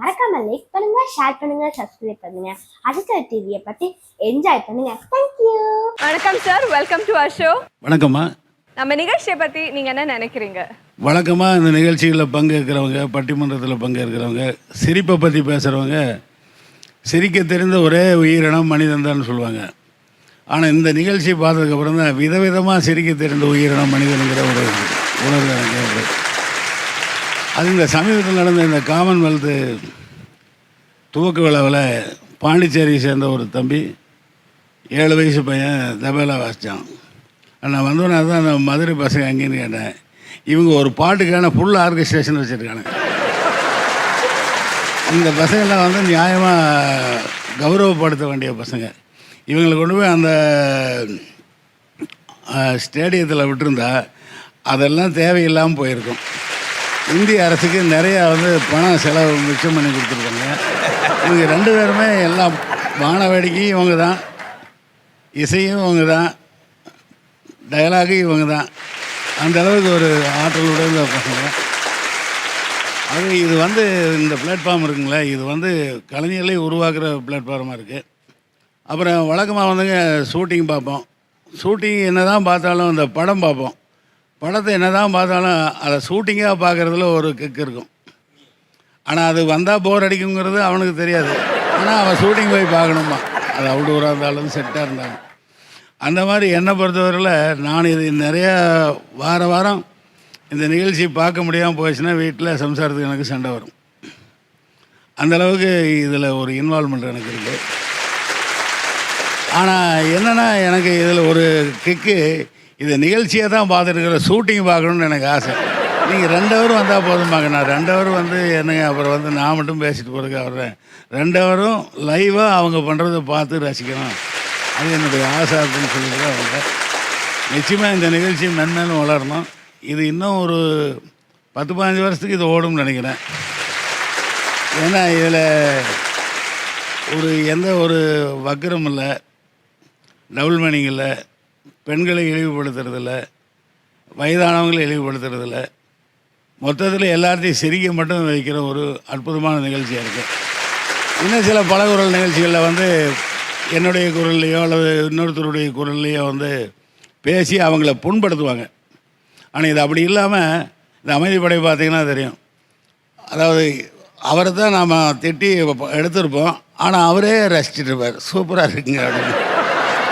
மறக்காம லைக் பண்ணுங்க ஷேர் பண்ணுங்க சப்ஸ்கிரைப் பண்ணுங்க. அடுத்த டிவியை பத்தி என்ஜாய் பண்ணுங்க. தேங்க்யூ வணக்கம் sir welcome to our show வணக்கம்மா. நம்ம நிகழ்ச்சியை பத்தி நீங்க என்ன நினைக்கிறீங்க? வழக்கமாக இந்த நிகழ்ச்சிகளில் பங்கேற்கிறவங்க பட்டிமன்றத்தில் பங்கேற்கிறவங்க சிரிப்பை பற்றி பேசுகிறவங்க சிரிக்க தெரிந்த ஒரே உயிரினம் மனிதன் தான் சொல்லுவாங்க. ஆனால் இந்த நிகழ்ச்சி பார்த்ததுக்கப்புறம் தான் விதவிதமாக சிரிக்க தெரிந்த உயிரினம் மனிதனுங்கிற ஒரு உணர்வு எனக்கு. அது இந்த சமீபத்தில் நடந்த இந்த காமன்வெல்த்து துவக்க விழாவில் பாண்டிச்சேரியை சேர்ந்த ஒரு தம்பி ஏழு வயசு பையன் தபேலா வாசித்தான் நான் வந்தோடனே தான் அந்த மதுரை பசங்க எங்கேன்னு கேட்டேன். இவங்க ஒரு பாட்டுக்கான ஃபுல் ஆர்கஸ்ட்ரேஷன் வச்சுருக்காங்க இந்த பசங்கள்லாம் வந்து நியாயமாக கௌரவப்படுத்த வேண்டிய பசங்க. இவங்களை கொண்டு போய் அந்த ஸ்டேடியத்தில் விட்டுருந்தா அதெல்லாம் தேவையில்லாமல் போயிருக்கும். இந்திய அரசுக்கு நிறையா வந்து பணம் செலவு மிச்சம் பண்ணி கொடுத்துருக்காங்க. இவங்க ரெண்டு பேருமே எல்லாம் வான வேடிக்கையும் இவங்க தான். இசையும் இவங்க தான். டயலாகும் இவங்க தான். அந்த அளவுக்கு ஒரு ஆற்றல் பசங்க. அது இது வந்து இந்த பிளாட்ஃபார்ம் இருக்குங்களே இது வந்து கலைஞர்களை உருவாக்குற பிளாட்ஃபார்மாக இருக்குது அப்புறம் வழக்கமாக வந்துங்க ஷூட்டிங் பார்ப்போம். ஷூட்டிங் என்ன தான் பார்த்தாலும் இந்த படம் பார்ப்போம். படத்தை என்ன தான் பார்த்தாலும் அதை ஷூட்டிங்காக பார்க்குறதுல ஒரு கிக் இருக்கும். ஆனால் அது வந்தால் போர் அடிக்குங்கிறது அவனுக்கு தெரியாது. ஆனால் அவன் ஷூட்டிங் போய் பார்க்கணுமா? அது அவுடூராக இருந்தாலும் செட்டாக இருந்தாலும். அந்த மாதிரி என்னை பொறுத்தவரையில் நான் இது நிறையா வார வாரம் இந்த நிகழ்ச்சி பார்க்க முடியாமல் போயிடுச்சுன்னா வீட்டில் சம்சாரத்துக்கு எனக்கு சண்டை வரும். அந்த அளவுக்கு இதில் ஒரு இன்வால்மெண்ட் எனக்கு இருக்குது ஆனால் என்னென்னா எனக்கு இதில் ஒரு கிக்கு இது நிகழ்ச்சியை தான் பார்த்துருக்குற ஷூட்டிங் பார்க்கணுன்னு எனக்கு ஆசை. நீங்கள் ரெண்டு ஹவரும் வந்தால் போதுமாங்க நான் ரெண்டு ஹவர் வந்து என்னங்க அப்புறம் வந்து நான் மட்டும் பேசிட்டு போகிறதுக்கு வர்றேன் ரெண்டு ஹவரும் லைவாக அவங்க பண்ணுறத பார்த்து ரசிக்கணும். அது என்னுடைய ஆசை அப்படின்னு சொல்லிட்டு அவங்க நிச்சயமாக இந்த நிகழ்ச்சி மென்மேலும் வளரணும். இது இன்னும் ஒரு பத்து பதினஞ்சு வருஷத்துக்கு இது ஓடும்னு நினைக்கிறேன். ஏன்னா இதில் ஒரு எந்த ஒரு வக்கரம் இல்லை டபுள் மீனிங் இல்லை பெண்களை இழிவுபடுத்துறதில்ல வயதானவங்களை இழிவுபடுத்துறதில்ல. மொத்தத்தில் எல்லாத்தையும் சிரிக்க மட்டும் வைக்கிற ஒரு அற்புதமான நிகழ்ச்சியாக இருக்குது இன்னும் சில பலகுரல் நிகழ்ச்சிகளில் வந்து என்னுடைய குரல்லையோ அல்லது இன்னொருத்தருடைய குரல்லையோ வந்து பேசி அவங்கள புண்படுத்துவாங்க. ஆனால் இது அப்படி இல்லாமல் இந்த அமைதிப்படை பார்த்தீங்கன்னா தெரியும். அதாவது அவரை தான் நாம் திட்டி எடுத்திருப்போம். ஆனால் அவரே ரசிச்சுட்டு இருப்பார். சூப்பராக இருக்குங்க அப்படின்னு.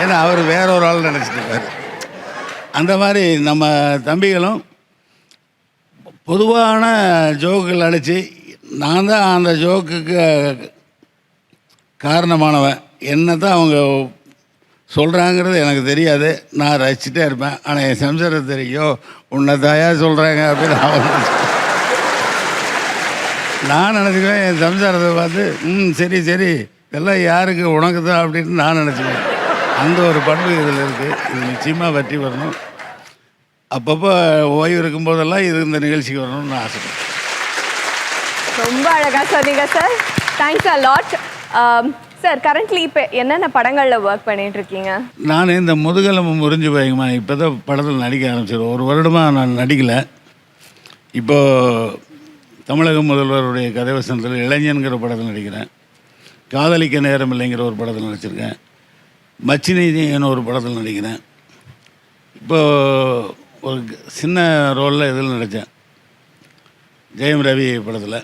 ஏன்னா அவர் வேற ஒரு ஆள் நினச்சிட்டு அந்த மாதிரி நம்ம தம்பிகளும் பொதுவான ஜோக்குகள் அடித்து நான் தான் அந்த ஜோக்குக்கு காரணமானவன். என்ன தான் அவங்க சொல்கிறாங்கிறது எனக்கு தெரியாது. நான் ரசிச்சுட்டே இருப்பேன். ஆனால் என் சம்சாரம் தெரியும் உன்னை தாயா சொல்கிறாங்க அப்படின்னு அவன் நான் நினச்சிக்குவேன் என் சம்சாரத்தை பார்த்து ம் சரி சரி. இதெல்லாம் யாருக்கு உனக்கு தான் அப்படின்னு நான் நினச்சிக்குவேன் அந்த ஒரு பண்பு இதில் இருக்குது இது நிச்சயமாக வெற்றி வரணும் அப்பப்போ ஓய்வு இருக்கும்போதெல்லாம் இது இந்த நிகழ்ச்சிக்கு வரணும்னு ஆசைப்படுறேன். ரொம்ப அழகா சொன்னீங்க sir. Thanks a lot sir currently இப்போ என்னென்ன படங்கள்ல ஒர்க் பண்ணிட்டு இருக்கீங்க? நான் இந்த முதுகெலும்பு முறிஞ்சு போய்க்குமா இப்போ தான் படத்தில் நடிக்க ஆரம்பிச்சிடும் ஒரு வருடமாக நான் நடிக்கலை. இப்போ தமிழக முதல்வருடைய கதை வசனத்தில் இளைஞன்கிற படத்தில் நடிக்கிறேன். காதலிக்க நேரம் இல்லைங்கிற ஒரு படத்தில் நடிச்சிருக்கேன். மச்சினின்னு ஒரு படத்தில் நடிக்கிறேன். இப்போ ஒரு சின்ன ரோலில் இதில் நடித்தேன் ஜெயம் ரவி படத்தில்.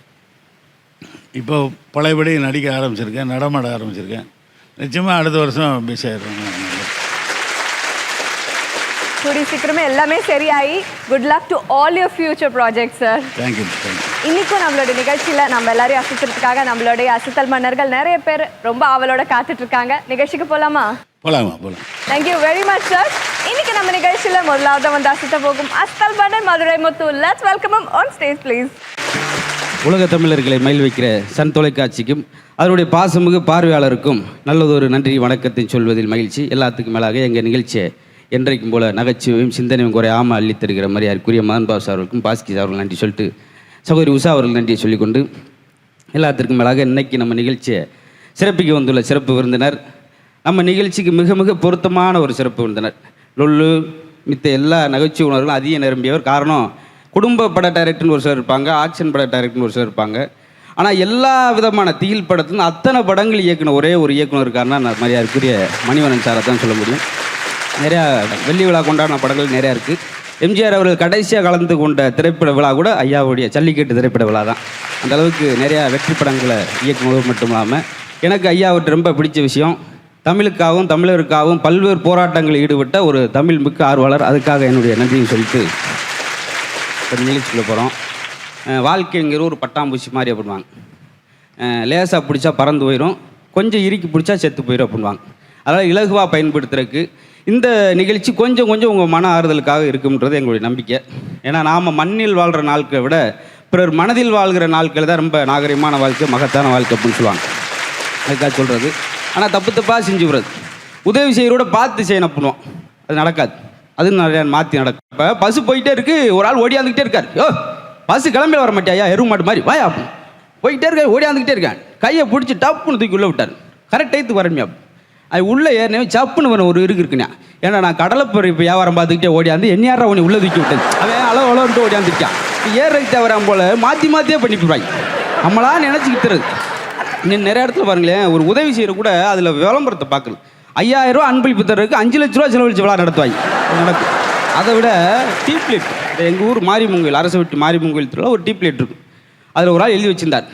இப்போ பழையபடி நடிக்க ஆரம்பிச்சிருக்கேன் நடமாட ஆரம்பிச்சிருக்கேன். நிச்சயமாக அடுத்த வருஷம் பிஸி ஆகிடுறேன் கூடி சீக்கிரமே எல்லாமே சரியாயி. Good luck to all your future project sir thank you இன்னைக்கும் நம்மளோட நிகழ்ச்சியில நம்ம எல்லாரையும் அசத்துறதுக்காக நம்மளுடைய அசத்தல் மன்னர்கள் நிறைய பேர் ரொம்ப ஆவலோட காத்துட்டு இருக்காங்க நிகழ்ச்சிக்கு போலாமா? போகலாமா போகலாம் தேங்க்யூ வெரி மச் சார் இன்னைக்கு நம்ம நிகழ்ச்சியில முதலாவது வந்து அசத்த போகும் அஸ்தல் மன்னர் Madurai Muthu. Let's welcome on stage please உலக தமிழர்களை மயில் வைக்கிற சன் தொலைக்காட்சிக்கும் அதனுடைய பாசமிகு பார்வையாளருக்கும் நல்லதொரு நன்றி வணக்கத்தை சொல்வதில் மகிழ்ச்சி. எல்லாத்துக்கும் மேலாக எங்கள் நிகழ்ச்சியை என்றைக்கும் போல நகைச்சுவையும் சிந்தனையும் குறையாமல் அள்ளித் தருகிற மரியாதைக்குரிய மதன் பாஸ் அவர்களுக்கும் பாஸ்கி அவர்கள் நன்றி சொல்லிட்டு சகோதரி உஷா அவர்கள் நன்றியை சொல்லிக்கொண்டு எல்லாத்திற்கும் மேலாக இன்றைக்கி நம்ம நிகழ்ச்சியை சிறப்பிக்க வந்துள்ள சிறப்பு விருந்தினர் நம்ம நிகழ்ச்சிக்கு மிக மிக பொருத்தமான ஒரு சிறப்பு விருந்தினர் லொல்லு மித்த எல்லா நகைச்சுவை உணர்வுகளும் அதிக நிரம்பியவர். காரணம் குடும்ப பட டைரக்டர்னு ஒரு சிலர் இருப்பாங்க ஆக்ஷன் பட டைரக்டர்னு ஒரு சிலர் இருப்பாங்க. ஆனால் எல்லா விதமான திகில் படத்துலேருந்து அத்தனை படங்கள் இயக்குன ஒரே ஒரு இயக்குனர் இருக்காருன்னா நான் மரியாதைக்குரிய மணிவனன் சாரை தான் சொல்ல முடியும். நிறையா வெள்ளி விழா கொண்டாடின படங்கள் நிறையா இருக்குது எம்ஜிஆர் அவர்கள் கடைசியாக கலந்து கொண்ட திரைப்பட விழா கூட ஐயாவுடைய ஜல்லிக்கட்டு திரைப்பட விழா தான். அந்த அளவுக்கு நிறையா வெற்றி படங்களை இயக்குவது மட்டும் இல்லாமல் எனக்கு ஐயாவுக்கு ரொம்ப பிடிச்ச விஷயம் தமிழுக்காகவும் தமிழருக்காகவும் பல்வேறு போராட்டங்களில் ஈடுபட்ட ஒரு தமிழ் மிக்க ஆர்வலர். அதுக்காக என்னுடைய நன்றியை சொல்லிட்டு இப்போ நிகழ்ச்சிக்குள்ள போகிறோம் வாழ்க்கைங்கிற ஒரு பட்டாம்பூச்சி மாதிரி அப்படின்வாங்க. லேசாக பிடிச்சா பறந்து போயிடும் கொஞ்சம் இறுக்கி பிடிச்சா செத்து போயிடும் அப்படின்வாங்க. அதனால் இலகுவாக பயன்படுத்துறதுக்கு இந்த நிகழ்ச்சி கொஞ்சம் கொஞ்சம் உங்கள் மன ஆறுதலுக்காக இருக்கும்ன்றது எங்களுடைய நம்பிக்கை. ஏன்னா நாம் மண்ணில் வாழ்கிற நாட்களை விட பிறர் மனதில் வாழ்கிற நாட்கள் தான் ரொம்ப நாகரிகமான வாழ்க்கை மகத்தான வாழ்க்கை அப்படின்னு சொல்லுவாங்க. அதுக்காக சொல்கிறது ஆனால் தப்பு தப்பாக செஞ்சு விடுறது உதவி செய்கிறோட பார்த்து செய்யணும் பண்ணுவோம் அது நடக்காது. அது நிறையா மாற்றி நடக்கும். இப்போ பஸ் போயிட்டே இருக்கு. ஒரு ஆள் ஓடியாந்துக்கிட்டே இருக்கார். யோ பஸ் கிளம்பி வர மாட்டியா? எருவு மாட்டு மாதிரி. வாயா போயிட்டே இருக்கா ஓடியாந்துக்கிட்டே இருக்கான் கையை பிடிச்சி டப்புன்னு தூக்கி உள்ளே விட்டார். கரெக்ட் டைத்துக்கு வரமியா அது உள்ளே ஏறினவே சப்புன்னு வரும் ஒரு இருக்கு இருக்குண்ணா ஏன்னா நான் கடலைப்பறி இப்போ வியாபாரம் பார்த்துக்கிட்டே ஓடியாந்து என்னையாரா உன்னை உள்ளே தூக்கி விட்டேன். அவன் அளவு அளவுன்ட்டு ஓடியாந்துருக்கான். ஏறதுக்கு தவறான் போல் மாற்றி மாற்றியே பண்ணி நம்மளா நினச்சிக்கிட்டுறது. இன்னும் நிறைய இடத்துல பாருங்களேன் ஒரு உதவி செய்கிற கூட அதில் விளம்பரத்தை பார்க்கணும். ஐயாயிரம் ரூபா அன்பளிப்பு தர்றதுக்கு அஞ்சு லட்ச ரூபா செலவழிச்சு விழா நடத்துவாங்க நடக்கும். அதை விட டீ எங்கள் ஊர் மாரிமங்கோயில் அரசு விட்டு மாரிமங்கோயில் திருவிழா ஒரு டீ இருக்கும். அதில் ஒரு ஆள் எழுதி வச்சிருந்தார்.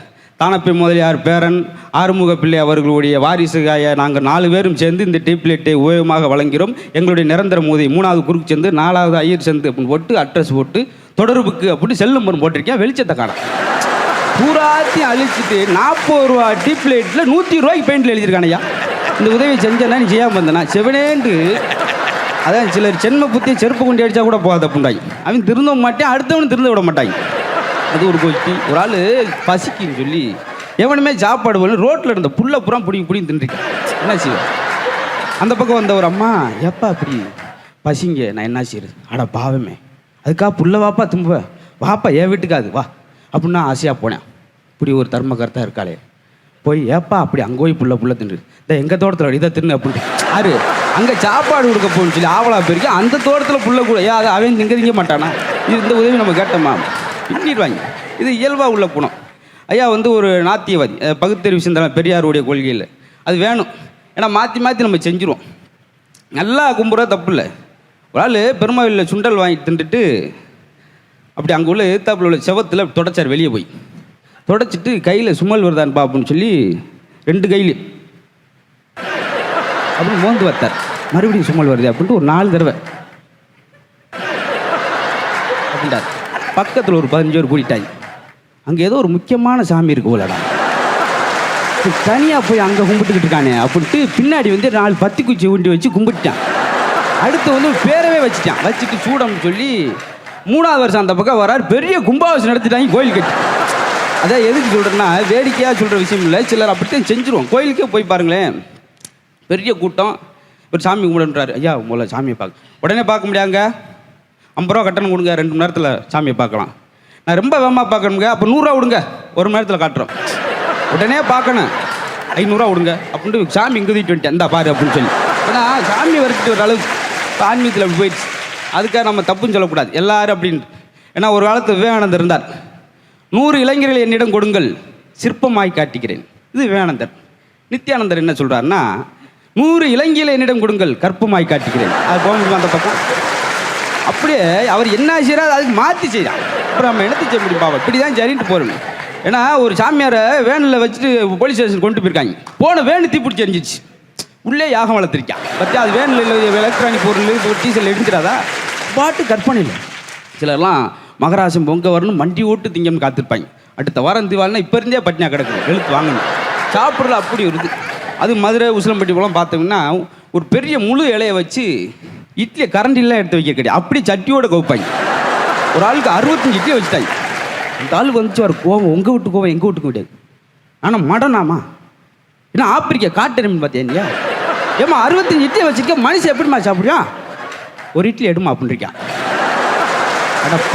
தானப்பை முதலியார் பேரன் ஆறுமுக பிள்ளை அவர்களுடைய வாரிசுகாய நாங்கள் நாலு பேரும் சேர்ந்து இந்த டீ உபயோகமாக வழங்கிறோம் எங்களுடைய நிரந்தர மோதி மூணாவது குறுக்கு சேர்ந்து நாலாவது ஐயர் சேர்ந்து அப்படின்னு போட்டு அட்ரஸ் போட்டு தொடர்புக்கு அப்படி செல் நம்பர் போட்டிருக்கேன் வெளிச்சத்தை காணோம். பூராத்தையும் அழிச்சிட்டு நாற்பது ரூபா டீ நூற்றி ரூபாய்க்கு பெயிண்டில் எழுதியிருக்கானையா இந்த உதவி செஞ்சேன்னா நீ செய்யாமல் வந்தேனா? செவனேண்டு அதான் சிலர் சென்ம புத்தி செருப்பு கொண்டு அடித்தா கூட போகாத புண்டாய் அவன் திருந்த மாட்டேன் அடுத்தவனும் திருந்த விட மாட்டாங்க அது ஒரு கோஷ்டி ஒரு ஆள் பசிக்குன்னு சொல்லி எவனுமே சாப்பாடு போகணும் ரோட்டில் இருந்த புல்ல புறம் பிடிங்க பிடிங்க தின்றுருக்கேன் என்ன செய்வேன் அந்த பக்கம் வந்த ஒரு அம்மா எப்பா அப்படி பசிங்க? நான் என்ன செய்யுது அட பாவமே. அதுக்கா புல்ல வாப்பா தும்ப வாப்பா என் வீட்டுக்காது வா. அப்படின்னு நான் ஆசையாக போனேன். இப்படி ஒரு தர்மகர்த்தா இருக்காளே. போய் ஏப்பா அப்படி அங்கே போய் புள்ள புள்ள தின்று இந்த எங்கள் தோட்டத்தில் இதை தின்னு? அப்படின்ட்டு. ஆறு அங்கே சாப்பாடு கொடுக்க போகணும்னு சொல்லி ஆவலா போயிருக்கேன் அந்த தோட்டத்தில் புள்ள கூட ஏன் அதை அவன் திங்க திங்க மாட்டானா? இது இந்த உதவி நம்ம கேட்டோமா? பின்னிடுவாங்க இது இயல்பாக உள்ள குணம். ஐயா வந்து ஒரு நாத்தியவாதி பகுத்தறிவு சிந்தனை பெரியாருடைய கொள்கையில். அது வேணும். ஏன்னா மாற்றி மாற்றி நம்ம செஞ்சுருவோம். நல்லா கும்புறா தப்பு இல்லை ஒரு ஆள் பெருமாவில் சுண்டல் வாங்கி தின்றுட்டு அப்படி அங்கே உள்ள எதிர்த்தாப்புல உள்ள செவத்தில் தொடச்சார் வெளியே போய். தொடச்சிட்டு கையில் சுமல் வருதான்னு அப்படின்னு சொல்லி ரெண்டு கையிலையும் அப்படின்னு மோந்து வைத்தார். மறுபடியும் சுமல் வருது அப்படின்ட்டு ஒரு நாலு தடவை. அப்படின்ட்டார் பக்கத்தில் ஒரு பதினஞ்சு பேர் கூட்டிட்டாங்க. அங்கே ஏதோ ஒரு முக்கியமான சாமி இருக்கு போலடா. தனியாக போய் அங்கே கும்பிட்டுக்கிட்டு இருக்கானே அப்படின்ட்டு பின்னாடி வந்து நாலு பத்தி குச்சி ஊண்டி வச்சு கும்பிட்டுட்டான். அடுத்து வந்து பேரவே வச்சுட்டான். வச்சுட்டு சூடம்னு சொல்லி மூணாவது வருஷம் அந்த பக்கம் வரார். பெரிய கும்பாபிஷேகம் நடத்திட்டாங்க கோயில் கட்டி அதான் எதுக்கு சொல்கிறேன்னா வேடிக்கையாக சொல்கிற விஷயம் இல்லை. சிலர் அப்படித்தான் செஞ்சுருவோம் கோயிலுக்கே போய் பாருங்களேன். பெரிய கூட்டம். ஒரு சாமி கும்பிடுன்றாரு ஐயா முதல்ல சாமியை பார்க்க உடனே பார்க்க முடியாங்க ஐம்பது ரூபா கட்டணம் கொடுங்க ரெண்டு மணி நேரத்தில் சாமியை பார்க்கலாம். நான் ரொம்ப வேகமாக பார்க்கணுங்க அப்போ நூறுரூவா விடுங்க ஒரு மணி நேரத்தில் காட்டுறோம். உடனே பார்க்கணும். ஐநூறுரூவா விடுங்க அப்படின்ட்டு சாமி இங்கே தூக்கிட்டு வந்துட்டேன். இந்தா பாரு அப்படின்னு சொல்லி. ஏன்னா சாமி வரைக்கும் ஒரு அளவுக்கு ஆன்மீகத்தில் அப்படி போயிடுச்சு. அதுக்காக நம்ம தப்புன்னு சொல்லக்கூடாது. எல்லாரும் அப்படின்ட்டு. ஏன்னா ஒரு காலத்து விவேகானந்தர் இருந்தார். நூறு இளைஞர்கள் என்னிடம் கொடுங்கள் சிற்பமாய் காட்டுகிறேன். இது விவேகானந்தர். நித்யானந்தர் என்ன சொல்கிறாருன்னா நூறு இளைஞர்களை என்னிடம் கொடுங்கள் கற்பமாய் காட்டுகிறேன். அது போக அந்த பக்கம். அப்படியே அவர் என்ன செய்கிறார் அதுக்கு மாற்றி செய்யறான் அப்புறம் நம்ம என்னத்தை செய்ய முடியும் பாவம்? இப்படி தான் சரின்ட்டு போகிறோம் ஏன்னா ஒரு சாமியாரை வேனில் வச்சுட்டு போலீஸ் ஸ்டேஷன் கொண்டு போயிருக்காங்க. போன வேனு தீப்பிடிச்சு எரிஞ்சிச்சு உள்ளே யாகம் வளர்த்துருக்கான் பற்றி அது வேனில் எலக்ட்ரானிக் பொருள் டீசல் எடுக்கிறாதா பாட்டு கற்பனை இல்லை. சிலர்லாம் மகராசம் பொங்க வரணும் மண்டி ஓட்டு திங்கம்னு காத்திருப்பாங்க. அடுத்த வாரம் திவாலினா இப்போ இருந்தே பட்டினியாக கிடக்கும் எழுத்து வாங்கணும். சாப்பிட்றது அப்படி ஒரு இது அது மதுரை உசிலம்பட்டி போலாம் பார்த்தோம்னா ஒரு பெரிய முழு இலையை வச்சு இட்லியை கரண்ட் இல்லை எடுத்து வைக்க கிடையாது. அப்படி சட்டியோட கோப்பாங்க ஒரு ஆளுக்கு அறுபத்தஞ்சு இட்லி வச்சுட்டாங்க அந்த ஆள் வந்துச்சு ஒரு கோவம். உங்கள் வீட்டு கோவம் எங்கள் வீட்டுக்கு கிடையாது. ஆனால் மடனாமா? ஏன்னா ஆப்பிரிக்கா காட்டு பார்த்தியா ஏமா அறுபத்தஞ்சு இட்லியை வச்சுருக்க மனுஷன் எப்படிமா சாப்பிடுவான்? ஒரு இட்லி எடுமா அப்படின்னு இருக்கான்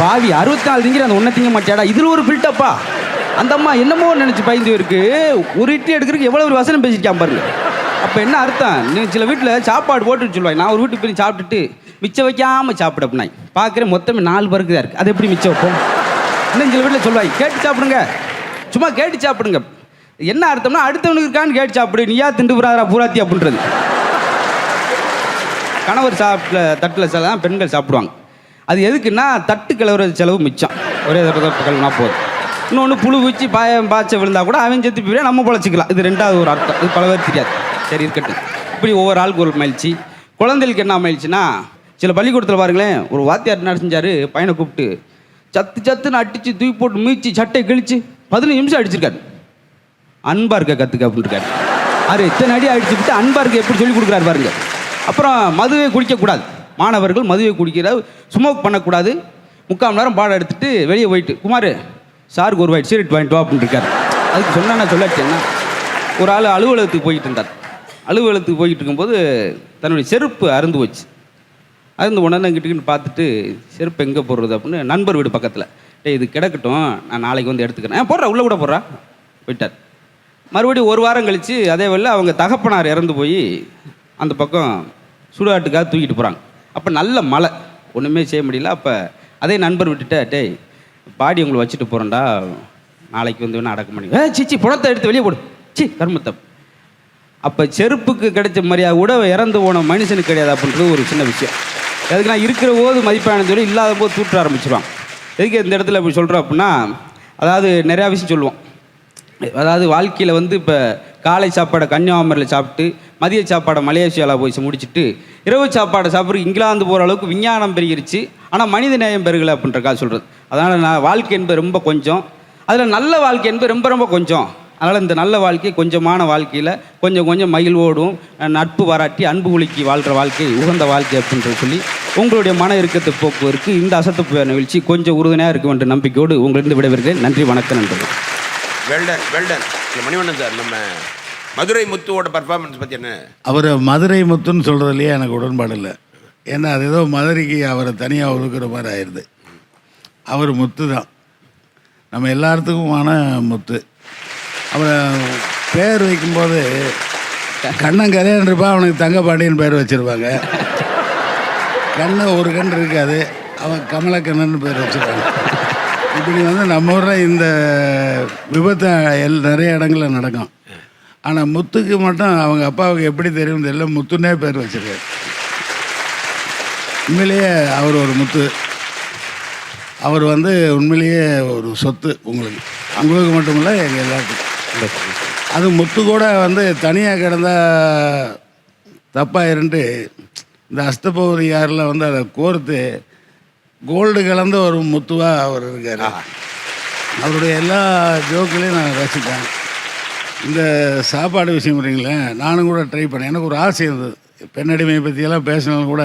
பாவி அறுபத்தி நாலு திங்கிற அந்த ஒன்றை திங்க மாட்டியாடா? இதில் ஒரு பில்டப்பா அந்த அம்மா என்னமோ நினச்சி பயந்து இருக்கு. ஒரு இட்லி எடுக்கிறதுக்கு எவ்வளோ ஒரு வசனம் பேசியிருக்கான் பாருங்க. அப்போ என்ன அர்த்தம்? நீ சில வீட்டில் சாப்பாடு போட்டுன்னு சொல்லுவாங்க நான் ஒரு வீட்டுக்கு போய் சாப்பிட்டுட்டு மிச்சம் வைக்காமல் சாப்பிட அப்படின்னாங்க பார்க்குறேன் மொத்தமே நாலு பேருக்கு தான் இருக்குது அது எப்படி மிச்சம் வைப்போம்? இன்னும் சில வீட்டில் சொல்லுவாங்க கேட்டு சாப்பிடுங்க. சும்மா கேட்டு சாப்பிடுங்க. என்ன அர்த்தம்னா அடுத்தவனுக்கு இருக்கான்னு கேட்டு சாப்பிடு. நீயா திண்டு புறாரா பூராத்தி அப்படின்றது. கணவர் சாப்பிட்ட தட்டில் சில தான் பெண்கள் சாப்பிடுவாங்க. அது எதுக்குன்னா தட்டு கிளவுற செலவு மிச்சம். ஒரே தடவை கழுவுனா போதும். இன்னொன்று புழு வச்சு பாய பாய்ச்ச விழுந்தா கூட அவன் செத்து போய் நம்ம பொழைச்சிக்கலாம். இது ரெண்டாவது ஒரு அர்த்தம். இது பல பேர் தெரியாது. சரி இருக்கட்டும். இப்படி ஒவ்வொரு ஆளுக்கு ஒரு மகிழ்ச்சி. குழந்தைகளுக்கு என்ன மகிழ்ச்சின்னா சில பள்ளிக்கூடத்தில் பாருங்களேன் ஒரு வாத்தியார் என்ன செஞ்சாரு? பையனை கூப்பிட்டு சத்து சத்துன்னு அடித்து தூக்கி போட்டு மீச்சு சட்டை கிழிச்சு பதினஞ்சு நிமிஷம் அடிச்சிருக்காரு. அன்பா இருக்க கற்றுக்க அப்படின்னு இருக்காரு அது இத்தனை அடி அடிச்சுக்கிட்டு அன்பா இருக்க எப்படி சொல்லி கொடுக்குறாரு பாருங்க. அப்புறம் மதுவை குடிக்கக்கூடாது. மாணவர்கள் மதுவை குடிக்கிற ஸ்மோக் பண்ணக்கூடாது. முக்கால் மணி நேரம் பாடம் எடுத்துட்டு வெளியே போயிட்டு குமார் சாருக்கு ஒரு வாய்ட் சீரட் வாங்கிட்டு வா அப்படின்னு இருக்காரு அதுக்கு சொன்னா நான் என்ன? ஒரு ஆள் அலுவலகத்துக்கு போயிட்டு இருந்தார். அலுவலகத்துக்கு போயிட்டு இருக்கும்போது தன்னுடைய செருப்பு அருந்து போச்சு. அருந்து உடனே கிட்டுக்கிட்டு பார்த்துட்டு செருப்பு எங்கே போடுறது? அப்படின்னு நண்பர் வீடு பக்கத்தில். டேய் இது கிடக்கட்டும். நான் நாளைக்கு வந்து எடுத்துக்கிறேன். ஏன் போடுறா உள்ளே கூட போடுறா. போயிட்டார். மறுபடியும் ஒரு வாரம் கழித்து அதே வேளை அவங்க தகப்பனார் இறந்து போய் அந்த பக்கம் சுடுகாட்டுக்காக தூக்கிட்டு போகிறாங்க அப்போ நல்ல மழை. ஒன்றுமே செய்ய முடியல. அப்போ அதே நண்பர் விட்டுட்ட டேய் பாடி உங்களை வச்சுட்டு போகிறேன்டா நாளைக்கு வந்து வேணா அடக்க முடியும் ஏ சிச்சி புணத்தை எடுத்து வெளியே போடு. சி கர்மத்தை. அப்போ செருப்புக்கு கிடைச்ச மரியாதை கூட இறந்து போன மனுஷனுக்கு கிடையாது அப்படின்றது ஒரு சின்ன விஷயம். எதுக்கு நான் இருக்கிற போது மதிப்பானு சொல்லி இல்லாத போது தூற்ற ஆரம்பிச்சிருவான். எதுக்கு இந்த இடத்துல இப்படி சொல்கிறோம் அப்படின்னா அதாவது நிறையா விஷயம் சொல்லுவோம். அதாவது வாழ்க்கையில் வந்து இப்போ காலை சாப்பாடை கன்னியாகுமரியில் சாப்பிட்டு மதிய சாப்பாடை மலேசியாவில் போய் முடிச்சுட்டு இரவு சாப்பாடை சாப்பிட்டு இங்கிலாந்து போகிற அளவுக்கு விஞ்ஞானம் பெருகிருச்சு. ஆனால் மனித நேயம் பெருகலை அப்படின்றக்கா சொல்கிறது அதனால் நான் வாழ்க்கை என்பது ரொம்ப கொஞ்சம். அதில் நல்ல வாழ்க்கை என்பது ரொம்ப ரொம்ப கொஞ்சம். அதனால் இந்த நல்ல வாழ்க்கை கொஞ்சமான வாழ்க்கையில் கொஞ்சம் கொஞ்சம் மகிழ்வோடும் நட்பு பாராட்டி அன்பு குலுக்கி வாழ்கிற வாழ்க்கை உகந்த வாழ்க்கை அப்படின்றது சொல்லி உங்களுடைய மன இறுக்கத்தை போக்குவதற்கு இந்த அசத்து நிகழ்ச்சி கொஞ்சம் உறுதுணையாக இருக்கும் என்ற நம்பிக்கையோடு உங்களிருந்து விடைபெறுகிறேன். நன்றி வணக்கம் நண்பர்கள் வெல்டன் வெல்டன். மணிவண்ணன் சார் நம்ம மதுரை முத்துவோட பர்ஃபார்மன்ஸ் பற்றி என்ன? அவரை மதுரை முத்துன்னு சொல்கிறதுலையே எனக்கு உடன்பாடு இல்லை. ஏன்னா அது ஏதோ மதுரைக்கு அவரை தனியாக ஒதுக்குற மாதிரி ஆயிடுது அவர் முத்து தான் நம்ம எல்லாத்துக்குமான முத்து. அவரை பேர் வைக்கும்போது கண்ணன் கரையான் இருப்பா அவனுக்கு தங்கப்பாண்டியன் பேர் வச்சுருப்பாங்க. கண்ணை ஒரு கண் இருக்காது அவன் கமலக்கண்ணன் பேர் வச்சுருப்பாங்க. இப்படி வந்து நம்ம ஊரில் இந்த விபத்து எல் நிறைய இடங்களில் நடக்கும். ஆனால் முத்துக்கு மட்டும் அவங்க அப்பாவுக்கு எப்படி தெரியும் தெரியல முத்துனே பேர் வச்சிருக்காரு. உண்மையிலேயே அவர் ஒரு முத்து. அவர் வந்து உண்மையிலேயே ஒரு சொத்து உங்களுக்கு. உங்களுக்கு மட்டும் இல்லை எங்கள் எல்லாத்துக்கும் அது முத்து கூட வந்து தனியாக கிடந்தா தப்பாயிருன்ட்டு இந்த அஸ்தபௌரி யாரில் வந்து அதை கோர்த்து கோல்டு கலந்த ஒரு முத்துவாக அவர் இருக்கார். அவருடைய எல்லா ஜோக்குலையும் நான் ரசித்தேன் இந்த சாப்பாடு விஷயம் இல்லைங்களேன் நானும் கூட ட்ரை பண்ணேன். எனக்கு ஒரு ஆசை இருந்தது. பெண்ணடிமையை பற்றியெல்லாம் பேசினாலும் கூட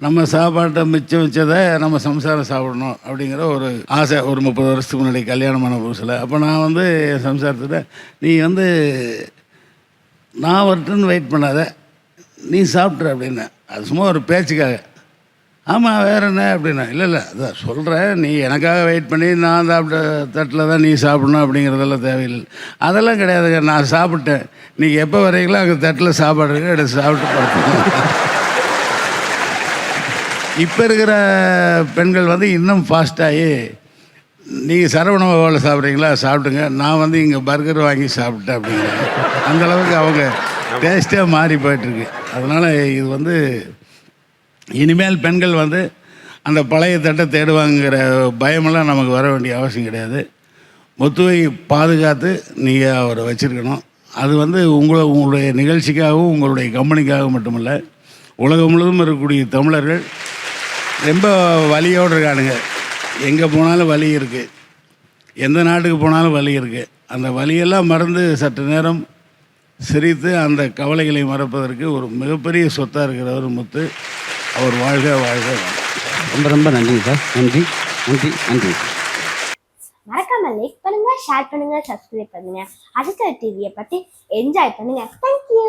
நம்ம சாப்பாட்டை மிச்சம் வச்சதை நம்ம சம்சாரம் சாப்பிடணும் அப்படிங்கிற ஒரு ஆசை. ஒரு முப்பது வருஷத்துக்கு முன்னாடி கல்யாணமான புதுசில். அப்போ நான் வந்து என் சம்சாரத்தில் நீ வந்து நான் வரட்டுன்னு வெயிட் பண்ணாத. நீ சாப்பிட்ற அப்படின்னேன் அது சும்மா ஒரு பேச்சுக்காக. ஆமாம் வேற என்ன? அப்படின்னா இல்லை இல்லை அதான் சொல்கிறேன் நீ எனக்காக வெயிட் பண்ணி நான் சாப்பிட்ட தட்டில் தான் நீ சாப்பிடணும் அப்படிங்கிறதெல்லாம் தேவையில்லை. அதெல்லாம் கிடையாதுங்க. நான் சாப்பிட்டேன். நீங்கள் எப்போ வரீங்களோ அங்கே தட்டில் சாப்பாடு இருக்கு எடுத்து சாப்பிட்டு படுத்துக்கோங்க. இப்போ இருக்கிற பெண்கள் வந்து இன்னும் ஃபாஸ்ட்டாகி நீங்கள் சரவண பவனில் சாப்பிட்றீங்களா? சாப்பிடுங்க. நான் வந்து இங்கே பர்கர் வாங்கி சாப்பிட்டேன் அப்படிங்கிறாங்க அந்த அளவுக்கு அவங்க டேஸ்ட்டே மாறி போயிட்டுருக்கு. அதனால் இது வந்து இனிமேல் பெண்கள் வந்து அந்த பழைய தட்டை தேடுவாங்கிற பயமெல்லாம் நமக்கு வர வேண்டிய அவசியம் கிடையாது. முத்துவை பாதுகாத்து நீங்கள் அவரை வச்சுருக்கணும். அது வந்து உங்களை உங்களுடைய நிகழ்ச்சிக்காகவும் உங்களுடைய கம்பெனிக்காகவும் மட்டுமல்ல உலகம் முழுவதும் இருக்கக்கூடிய தமிழர்கள் ரொம்ப வலியோடு இருக்கானுங்க எங்கே போனாலும் வலி இருக்குது எந்த நாட்டுக்கு போனாலும் வலி இருக்குது அந்த வலியெல்லாம் மறந்து சற்று நேரம் சிரித்து அந்த கவலைகளை மறப்பதற்கு ஒரு மிகப்பெரிய சொத்தாக இருக்கிறவர் முத்து அவர் வாழ்க வாழ்க. ரொம்ப ரொம்ப நன்றி சார். நன்றி நன்றி நன்றி. மறக்காம லைக் பண்ணுங்க ஷேர் பண்ணுங்க சப்ஸ்கிரைப் பண்ணுங்க. அடுத்த டிவியை பத்தி என்ஜாய் பண்ணுங்க. தேங்க்யூ